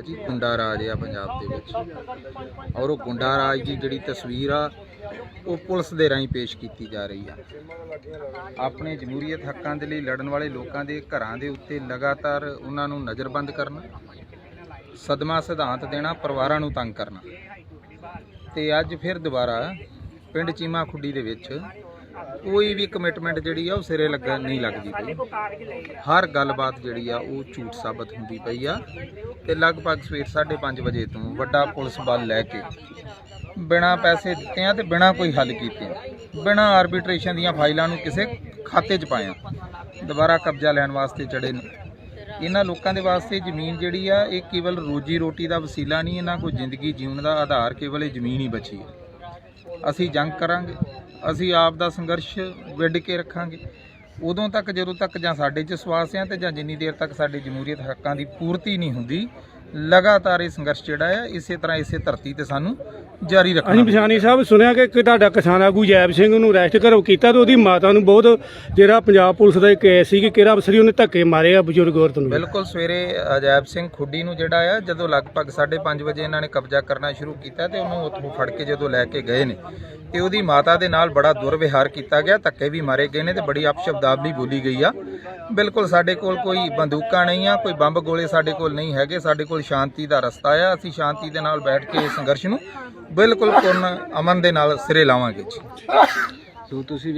ਜੀ, ਗੁੰਡਾ ਰਾਜ ਆ ਪੰਜਾਬ ਦੇ ਵਿੱਚ। ਔਰ ਉਹ ਗੁੰਡਾ ਰਾਜ ਦੀ ਜਿਹੜੀ ਤਸਵੀਰ ਆ, ਉਹ ਪੁਲਿਸ ਦੇ ਰਾਹੀਂ ਪੇਸ਼ ਕੀਤੀ ਜਾ ਰਹੀ ਆ। ਆਪਣੇ ਜਮਹੂਰੀਅਤ ਹੱਕਾਂ ਦੇ ਲਈ ਲੜਨ ਵਾਲੇ ਲੋਕਾਂ ਦੇ ਘਰਾਂ ਦੇ ਉੱਤੇ ਲਗਾਤਾਰ ਉਹਨਾਂ ਨੂੰ ਨਜ਼ਰਬੰਦ ਕਰਨਾ, ਸਦਮਾ ਸਿਧਾਂਤ ਦੇਣਾ, ਪਰਿਵਾਰਾਂ ਨੂੰ ਤੰਗ ਕਰਨਾ। ਤੇ ਅੱਜ ਫਿਰ ਦੁਬਾਰਾ ਪਿੰਡ ਚੀਮਾ ਖੁੱਡੀ ਦੇ ਵਿੱਚ ਕੋਈ ਵੀ ਕਮਿਟਮੈਂਟ ਜਿਹੜੀ ਆ ਉਹ ਸਿਰੇ ਲੱਗਾ ਨਹੀਂ ਲੱਗਦੀ। ਪਈ ਹਰ ਗੱਲਬਾਤ ਜਿਹੜੀ ਆ ਉਹ ਝੂਠ ਸਾਬਤ ਹੁੰਦੀ ਪਈ ਆ। ਤੇ ਲਗਭਗ ਸਵੇਰ 5:30 ਵਜੇ ਤੋਂ ਵੱਡਾ ਪੁਲਿਸ ਬਲ ਲੈ ਕੇ ਬਿਨਾ ਪੈਸੇ ਦਿੱਤਿਆਂ ਤੇ ਬਿਨਾ ਕੋਈ ਹੱਲ ਕੀਤੇ ਬਿਨਾ ਆਰਬਿਟ੍ਰੇਸ਼ਨ ਦੀਆਂ ਫਾਈਲਾਂ ਨੂੰ ਕਿਸੇ ਖਾਤੇ 'ਚ ਪਾਇਆ ਦੁਬਾਰਾ ਕਬਜ਼ਾ ਲੈਣ ਵਾਸਤੇ ਚੜੇ ਨੇ। ਇਹਨਾਂ ਲੋਕਾਂ ਦੇ ਵਾਸਤੇ ਜ਼ਮੀਨ ਜਿਹੜੀ ਆ, ਇਹ ਕੇਵਲ ਰੋਜੀ ਰੋਟੀ ਦਾ ਵਸੀਲਾ ਨਹੀਂ, ਇਹਨਾਂ ਕੋਈ ਜ਼ਿੰਦਗੀ ਜਿਉਣ ਦਾ ਆਧਾਰ ਕੇਵਲ ਇਹ ਜ਼ਮੀਨ ਹੀ ਬਚੀ ਹੈ ਅਸੀਂ ਜੰਗ ਕਰਾਂਗੇ। ਅਸੀਂ ਆਪ ਦਾ ਸੰਘਰਸ਼ ਵਿੱਢ ਕੇ ਰੱਖਾਂਗੇ। ਉਦੋਂ ਤੱਕ ਜਦੋਂ ਤੱਕ ਜਾਂ ਸਾਡੇ 'ਚ ਸਵਾਸ ਹੈ ਤੇ ਜਾਂ ਜਿੰਨੀ ਦੇਰ ਤੱਕ ਸਾਡੀ ਜਮਹੂਰੀਅਤ ਹੱਕਾਂ ਦੀ ਪੂਰਤੀ ਨਹੀਂ ਹੁੰਦੀ ਲਗਾਤਾਰ ਇਹ ਸੰਘਰਸ਼ ਜਿਹੜਾ ਹੈ ਇਸੇ ਤਰ੍ਹਾਂ ਇਸੇ ਧਰਤੀ ਤੇ ਸਾਨੂੰ ਜਾਰੀ ਰੱਖਣਾ ਅਸੀਂ ਬਿਸ਼ਾਨੀ ਸਾਹਿਬ ਸੁਣਿਆ ਕਿ ਕਿ ਤੁਹਾਡਾ ਕਿਸਾਨ ਆਗੂ ਜੈਬ ਸਿੰਘ ਨੂੰ ਅਰੈਸਟ ਕਰੋ ਕੀਤਾ ਤੇ ਉਹਦੀ ਮਾਤਾ ਨੂੰ ਬਹੁਤ ਜਿਹੜਾ ਪੰਜਾਬ ਪੁਲਿਸ ਦਾ ਇੱਕ ਕੇਸ ਸੀ ਕਿ ਕਿਹੜਾ ਅਫਸਰੀ ਉਹਨੇ ਧੱਕੇ ਮਾਰੇ ਆ ਬਜ਼ੁਰਗ ਔਰਤ ਨੂੰ ਬਿਲਕੁਲ ਸਵੇਰੇ ਅਜੈਬ ਸਿੰਘ ਖੁੱਡੀ ਨੂੰ ਜਿਹੜਾ ਆ ਜਦੋਂ ਲਗਭਗ 5:30 ਵਜੇ ਇਹਨਾਂ ਨੇ ਕਬਜ਼ਾ ਕਰਨਾ ਸ਼ੁਰੂ ਕੀਤਾ ਤੇ ਉਹਨੂੰ ਉੱਥੋਂ ਫੜ ਕੇ ਜਦੋਂ ਲੈ ਕੇ ਗਏ ਨੇ। ਤੇ ਉਹਦੀ ਮਾਤਾ ਦੇ ਨਾਲ ਬੜਾ ਦੁਰਵਿਹਾਰ ਕੀਤਾ ਗਿਆ, ਧੱਕੇ ਵੀ ਮਾਰੇ ਗਏ ਨੇ ਤੇ ਬੜੀ ਅਪਸ਼ਬਦਾਵਲੀ ਬੋਲੀ ਗਈ ਆ। ਬਿਲਕੁਲ ਸਾਡੇ ਕੋਲ ਕੋਈ ਬੰਦੂਕਾਂ ਨਹੀਂ ਆ, ਕੋਈ ਬੰਬ ਗੋਲੇ ਸਾਡੇ ਕੋਲ ਨਹੀਂ ਹੈਗੇ, ਸਾਡੇ ਕੋਲ ਸ਼ਾਂਤੀ ਦਾ ਰਸਤਾ ਆ। ਅਸੀਂ ਸ਼ਾਂਤੀ ਦੇ ਨਾਲ ਬੈਠ ਕੇ ਇਸ ਸੰਘਰਸ਼ ਨੂੰ ਬਿਲਕੁਲ ਪੂਰਨ ਅਮਨ ਦੇ ਨਾਲ ਸਿਰੇ ਲਾਵਾਂਗੇ ਜੀ। ਸੋ ਤੁਸੀਂ